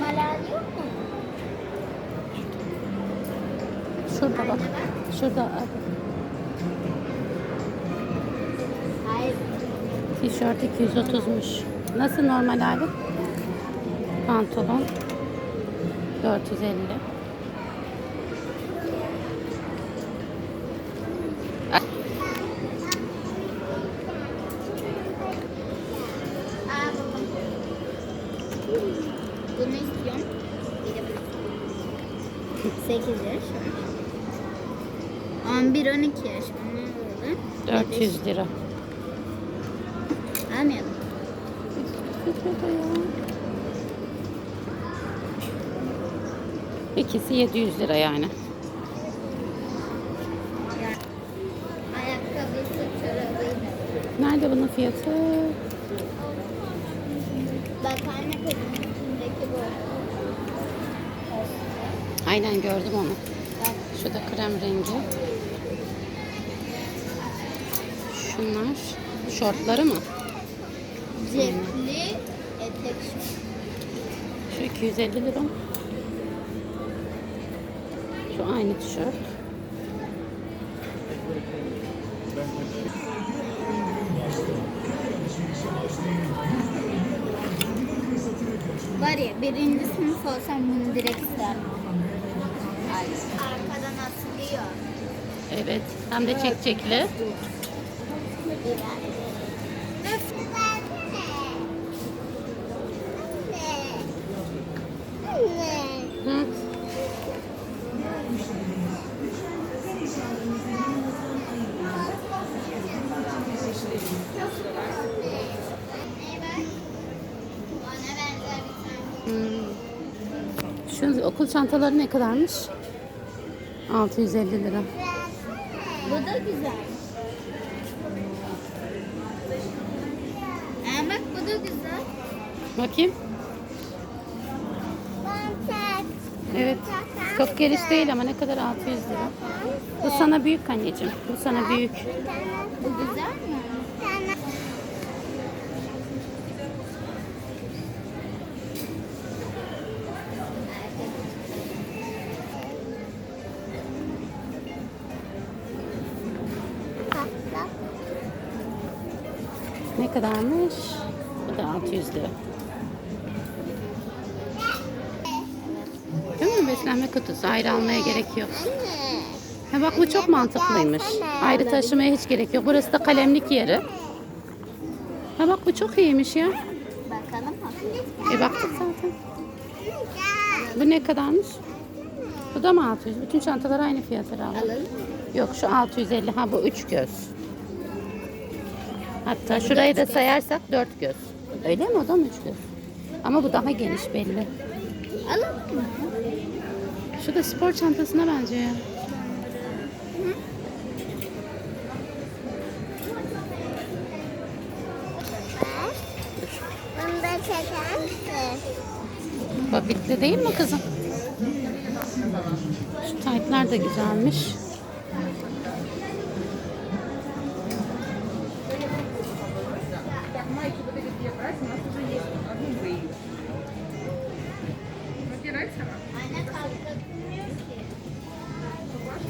Malal yok mu? Şurada bak. Şurada abi. Hayır. Tişört 230'muş. Nasıl normal abi? Pantolon 450. Bunu istiyorum. Bir de bunu. 8 yaş. 11 12 yaş. Bunlar böyle. 400 lira. Almayalım. İkisi 700 lira yani. Ayakkabısı çorabıydı. Nerede bunun fiyatı? Bak üstündeki bu. Aynen gördüm onu. Şu da krem rengi. Şunlar şortları mı? Cepli etek. Şu 250 lira. Şu aynı tişört. Var ya birinci sınıf olsam bunu direkt isterdim. Arkadan asılıyor. Evet. Hem de çekçekli. Hı. Hmm. Şu okul çantaları ne kadarmış? 650 lira. Bu da güzel. Aa, bak bu da güzel. Bakayım. Evet. Çok geniş değil ama ne kadar 600 lira. Bu sana büyük anneciğim. Bu sana büyük. Bu güzel mi? Ne kadarmış? Bu da 600 lira. Değil mi? Beslenme kutusu. Ayrı almaya gerek yok. Ha bak bu çok mantıklıymış. Ayrı taşımaya hiç gerek yok. Burası da kalemlik yeri. Ha bak bu çok iyiymiş ya. Bakalım mı? E baktık zaten. Bu ne kadarmış? Bu da mı 600? Bütün çantalar aynı fiyata alalım. Yok şu 650. Ha bu 3 göz. Hatta şurayı da sayarsak 4 göz. Öyle mi? O da mı 3 göz? Ama bu daha geniş belli. Alalım mı? Şu da spor çantasına benziyor ya. Bunu da çeker misin? Babitli değil mi kızım? Şu taytlar da güzelmiş.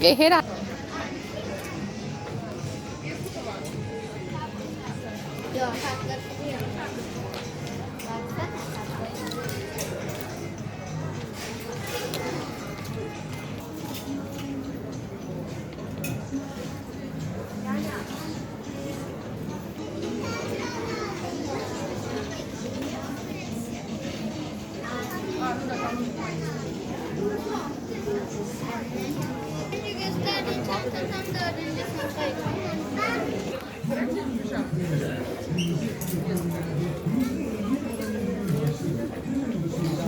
E, herhalde. Yok kalkmıyor. Baksana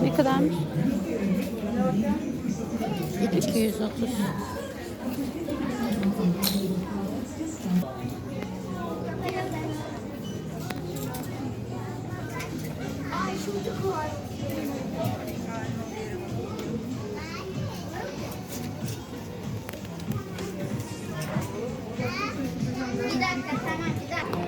Ne kadarmış? 230. Bir Sangat.